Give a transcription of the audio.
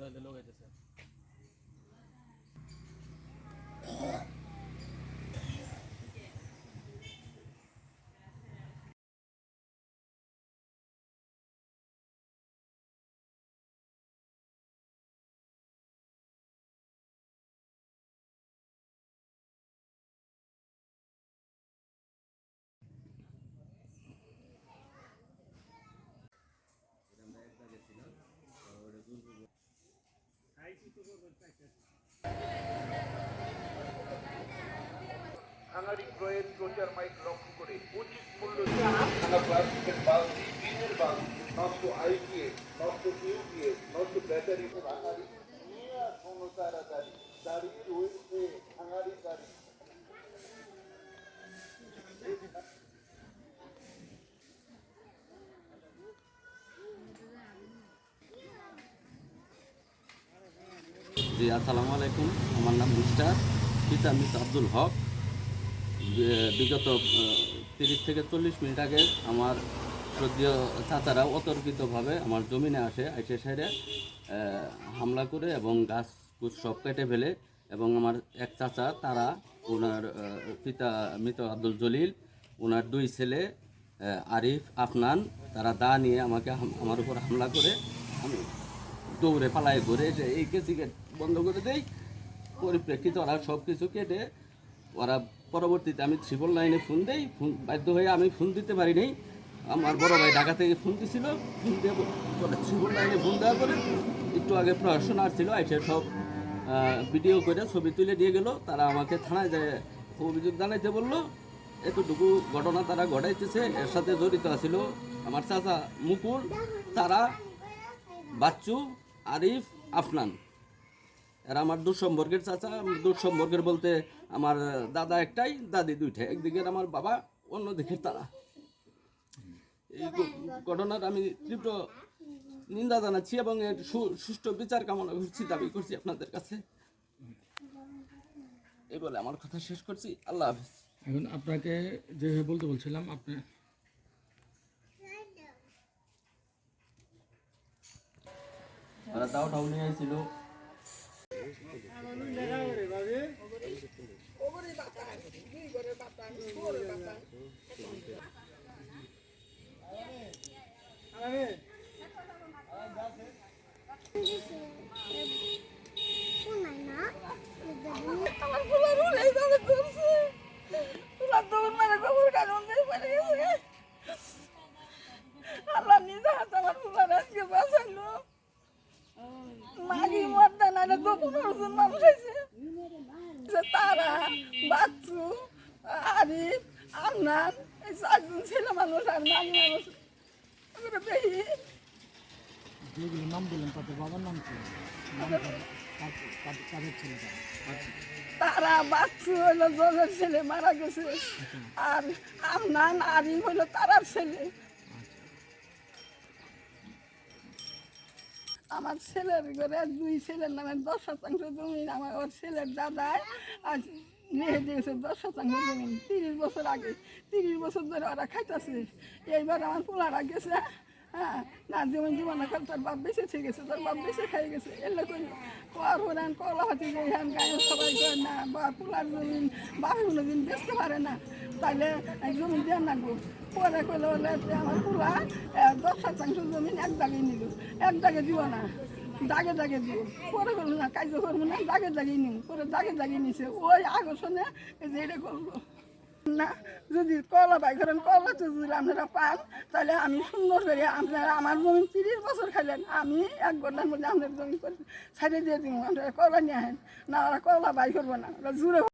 चौदह लोग ऐसे जैसे। ভাঙাড়ি ক্রয়ের প্রচার মাইক লক্ষ্য করে উচিত মূল্য ভাঙা প্লাস্টিকের বালতি বিনের বালতি নষ্ট আইপিএস নষ্ট ইউপিএস নষ্ট ব্যাটারি আঙারি নিয়ে কোনো তাড়াতাড়ি দাঁড়িয়ে রয়েছে ভাঙাড়ি গাড়ি জি, আসসালামু আলাইকুম। আমার নাম মিস্টার, পিতা মিস আব্দুল হক। বিগত তিরিশ থেকে চল্লিশ মিনিট আগে আমার শ্রদ্ধীয় চাচারা অতর্কিতভাবে আমার জমিনে আসে, আইসে সাইডে হামলা করে এবং গাছ গুছ সব কেটে ফেলে এবং আমার এক চাচা, তারা ওনার পিতা মৃত আব্দুল জলিল, ওনার দুই ছেলে আরিফ, আফনান, তারা দা নিয়ে আমাকে আমার উপর হামলা করে আমি দৌড়ে পালায় ঘুরে এসে এই কেসি গেট বন্ধ করে দেই। পরিপ্রেক্ষিতে ওরা সব কিছু কেটে ওরা পরবর্তীতে আমি ট্রিপল লাইনে ফোন দেই। ফোন বাধ্য হয়ে আমি ফোন দিতে পারি নাই আমার বড় ভাই ঢাকা থেকে ফোন দিছিল। ফোন দিয়ে পরে ট্রিপল লাইনে ফোন দেওয়ার পরে একটু আগে প্রশাসন আসছিল এসে সব ভিডিও করে ছবি তুলে দিয়ে গেল। তারা আমাকে থানায় যায় অভিযোগ জানাইতে বলল, এতটুকু ঘটনা তারা ঘটাইতেছে। এর সাথে জড়িত আছিল আমার চাচা মুকুল, তারা, বাচ্চু আরিফ আফনান। এরা আমার দূর সম্পর্কের চাচা দূর সম্পর্কের বলতে আমার দাদা একটাই দাদি দুইটা একদিকের আমার বাবা অন্যদিকের তারা। এই ঘটনার আমি তীব্র নিন্দা জানাচ্ছি এবং এর সু- সুষ্ঠু বিচার কামনা করছি দাবি করছি আপনাদের কাছে। এই বলে আমার কথা শেষ করছি। আল্লাহ হাফিজ। এখন আপনাকে যেভাবে বলতে বলছিলাম আপনি ওরা দাও ঠাউ নিয়ে আসছিল। আমার নাহলে তো পনেরো জন মানুষ যে তারা বাচ্চু আরিফ আমনান এই চারজন ছেলে মানুষ আর মাগি মানুষ। দেখি। যেগুলো নাম দিলেন বাবার নাম কি? তারা বাচ্চু। হইল জজের ছেলে মারা গেছে। আর আমনান আরিফ হইল তারার ছেলে। আমার ছেলের ঘরে দুই ছেলের নামে দশ শতাংশ জমি আমার ওর ছেলের দাদায় আজ নিয়ে দিয়েছে দশ শতাংশ জমি। তিরিশ বছর আগে তিরিশ বছর ধরে ওরা খাইতেছে। এইবার আমার পোলারা গেছে হ্যাঁ না, যেমন জীবনে কাল তোর বাপ বেঁচে থেকে গেছে, তোর বাপ বেঁচে খাই গেছে। এলে কই কর হরান কলা হাতে যে হ্যান গায়ে সবাই করে না, বা পোলার জমিন বাপে কোনো দিন বেচতে পারে না তাহলে জমি দিয়ে না গো। পরে কইলে বলে যে আমার পোলা শতাংশ জমিন এক দাগে নিল। এক দাগে দিব না, দাগে দাগে দিব পরে করব না কাজ করব না, দাগে দাগে নিব পরে দাগে দাগে নিছে। ওই আকর্ষণে যে এটা করব না, যদি কলা বাই করেন, কলা তো যদি আপনারা পান, তাহলে আমি সুন্দর করে আপনারা আমার জমি তিরিশ বছর খাইলেন, আমি এক ঘণ্টার মধ্যে আপনার জমি করে ছাড়িয়ে দিয়ে দিব। আপনারা কলা নিয়ে আসেন, না, ওরা কলা বাই করব না, ওরা জুড়ে